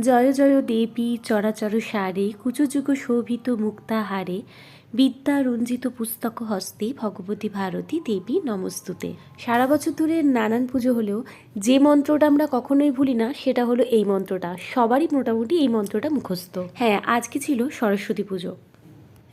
জয় জয় দেবী চরাচর সারে, কুচযুগ শোভিত মুক্তাহারে বিদ্যা রঞ্জিত পুস্তক হস্তে, ভগবতী ভারতী দেবী নমস্তুতে। সারা বছর ধরে নানান পুজো হলেও যে মন্ত্রটা আমরা কখনোই ভুলি না, সেটা হলো এই মন্ত্রটা। সবারই মোটামুটি এই মন্ত্রটা মুখস্থ। হ্যাঁ আজকে ছিল সরস্বতী পুজো।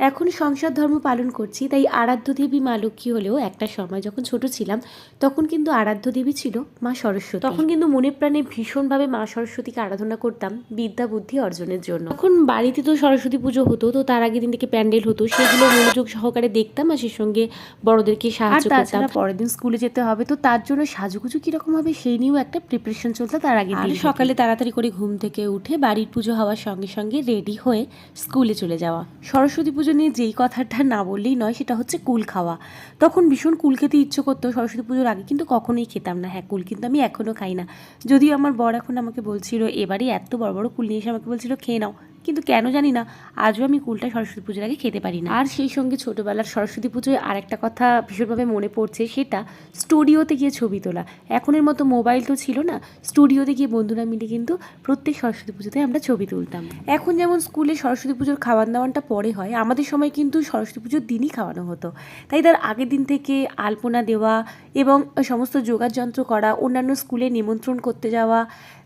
এখন সংসার ধর্ম পালন করছি তাই আরাধ্য দেবী মা লক্ষ্মী হলেও একটা সময় যখন ছোট ছিলাম তখন কিন্তু আরাধ্য দেবী ছিল মা সরস্বতী। তখন কিন্তু মনে প্রাণে ভীষণভাবে মা সরস্বতীকে আরাধনা করতাম বিদ্যা বুদ্ধি অর্জনের জন্য। তখন বাড়িতে তো সরস্বতী পুজো হতো তো তার আগের দিন থেকে প্যান্ডেল হতো সেগুলো মনোযোগ সহকারে দেখতাম আর সেই সঙ্গে বড়দেরকে সাহায্য করতাম। পরের দিন স্কুলে যেতে হবে তো তার জন্য সাজুগুজু কীরকম হবে সেই নিয়েও একটা প্রিপারেশন চলতো তার আগে দিন সকালে তাড়াতাড়ি করে ঘুম থেকে উঠে বাড়ির পুজো হওয়ার সঙ্গে সঙ্গে রেডি হয়ে স্কুলে চলে যাওয়া। সরস্বতী পুজো নিয়ে যেই কথাটা না বললেই নয়, সেটা হচ্ছে কুল খাওয়া। তখন ভীষণ কুল খেতে ইচ্ছে করতো সরস্বতী পুজোর আগে, কিন্তু কখনোই খেতাম না। হ্যাঁ কুল কিন্তু আমি এখনও খাই না। যদিও আমার বর এখন আমাকে বলছিল, এবারে এত বড় বড় কুল নিয়ে এসে আমাকে বলছিল, খেয়ে নাও। কিন্তু কেন জানি না, আজও আমি কুলটা সরস্বতী পুজোর আগে খেতে পারি না। আর সেই সঙ্গে ছোটোবেলার সরস্বতী পুজোয় আর একটা কথা ভীষণভাবে মনে পড়ছে, সেটা স্টুডিওতে গিয়ে ছবি তোলা। এখনের মতো মোবাইল তো ছিল না, স্টুডিওতে গিয়ে বন্ধুরা মিলে কিন্তু প্রত্যেক সরস্বতী পুজোতে আমরা ছবি তুলতাম। এখন যেমন স্কুলে সরস্বতী পুজোর খাওয়ান দাওয়ানটা পরে হয়, আমাদের সময় কিন্তু সরস্বতী পুজোর দিনই খাওয়ানো হতো। তাই তার আগের দিন থেকে আলপনা দেওয়া এবং সমস্ত যোগার যন্ত্র করা, অন্যান্য স্কুলে নিমন্ত্রণ করতে যাওয়া,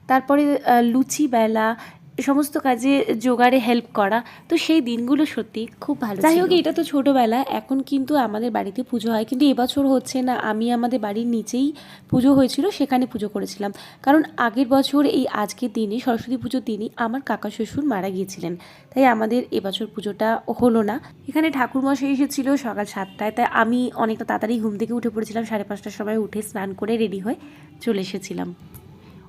তারপরে লুচি বেলা সমস্ত কাজে জোগাড়ে হেল্প করা। তো সেই দিনগুলো সত্যি খুব ভালো যাই হোক এটা তো ছোটোবেলা। এখন কিন্তু আমাদের বাড়িতে পুজো হয়। কিন্তু এবছর হচ্ছে না আমি আমাদের বাড়ির নিচেই পুজো হয়েছিল সেখানে পুজো করেছিলাম। কারণ আগের বছর এই আজকের দিনে সরস্বতী পুজোর দিনই আমার কাকা শ্বশুর মারা গিয়েছিলেন। তাই আমাদের এবছর পুজোটা হলো না। এখানে ঠাকুরমশাই এসেছিল সকাল সাতটায়। তাই আমি অনেকটা তাড়াতাড়ি ঘুম থেকে উঠে পড়েছিলাম। সাড়ে পাঁচটার সময় উঠে স্নান করে রেডি হয়ে চলে এসেছিলাম।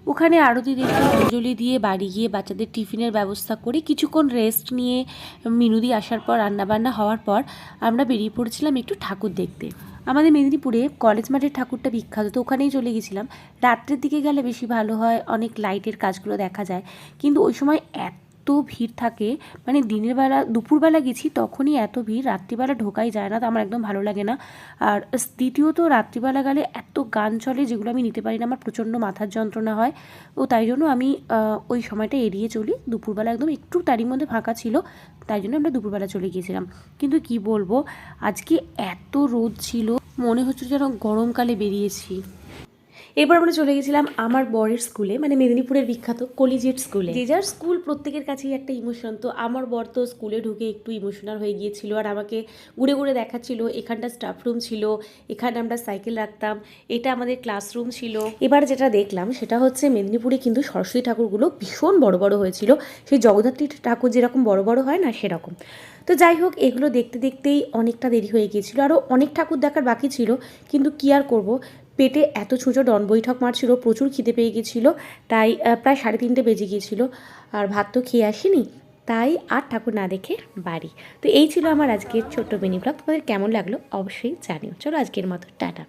ওখানে আরতি দেখে অঞ্জলি দিয়ে বাড়ি গিয়ে বাচ্চাদের টিফিনের ব্যবস্থা করে কিছুক্ষণ রেস্ট নিয়ে মিনুদি আসার পর, রান্নাবান্না হওয়ার পর আমরা বেরিয়ে পড়েছিলাম একটু ঠাকুর দেখতে। আমাদের মেদিনীপুরে কলেজ মাঠের ঠাকুরটা বিখ্যাত, তো ওখানেই চলে গেছিলাম। রাত্রের দিকে গেলে বেশি ভালো হয়, অনেক লাইটের কাজগুলো দেখা যায়। কিন্তু ওই সময় এত ভিড় থাকে মানে দিনের বেলা, দুপুরবেলা গেছি, তখনই এত ভিড়, রাত্রিবেলা ঢোকাই যায় না, তো আমার একদম ভালো লাগে না। আর দ্বিতীয়ত রাত্রিবেলা গেলে এত গান চলে যেগুলো আমি নিতে পারি না, আমার প্রচণ্ড মাথার যন্ত্রণা হয়। ও তাই জন্য আমি ওই সময়টা এড়িয়ে চলি, দুপুরবেলা একদম একটু তারই মধ্যে ফাঁকা ছিল, তাই জন্য আমরা দুপুরবেলা চলে গিয়েছিলাম। কিন্তু কি বলব, আজকে এত রোদ ছিল, মনে হচ্ছে যেন গরমকালে বেরিয়েছি। এরপর আমরা চলে গেছিলাম আমার বরের স্কুলে মানে মেদিনীপুরের বিখ্যাত কলিজিয়েট স্কুলে। যে যার স্কুল প্রত্যেকের কাছেই একটা ইমোশন তো আমার বর তো স্কুলে ঢুকে একটু ইমোশনাল হয়ে গিয়েছিল আর আমাকে ঘুরে ঘুরে দেখাচ্ছিল। এখানটা স্টাফ রুম ছিল এখানে আমরা সাইকেল রাখতাম এটা আমাদের ক্লাসরুম ছিল। এবার যেটা দেখলাম সেটা হচ্ছে মেদিনীপুরে কিন্তু সরস্বতী ঠাকুরগুলো ভীষণ বড় বড় হয়েছিল। সেই জগদ্ধাত্রী ঠাকুর যেরকম বড় বড় হয় না সেরকম। তো যাই হোক এগুলো দেখতে দেখতেই অনেকটা দেরি হয়ে গিয়েছিল। আরও অনেক ঠাকুর দেখার বাকি ছিল কিন্তু কি আর করব? পেটে এত ছুঁচো ডন বৈঠক মারছিল, প্রচুর খিদে পেয়ে গিয়েছিল তাই প্রায় সাড়ে তিনটে বেজে গিয়েছিল আর ভাত তো খেয়ে আসিনি, তাই আর ঠাকুর না দেখে বাড়ি। তো এই ছিল আমার আজকের ছোট্ট মিনি ব্লগ, তোমাদের কেমন লাগল অবশ্যই জানিও। চলো আজকের মতো, টাটা।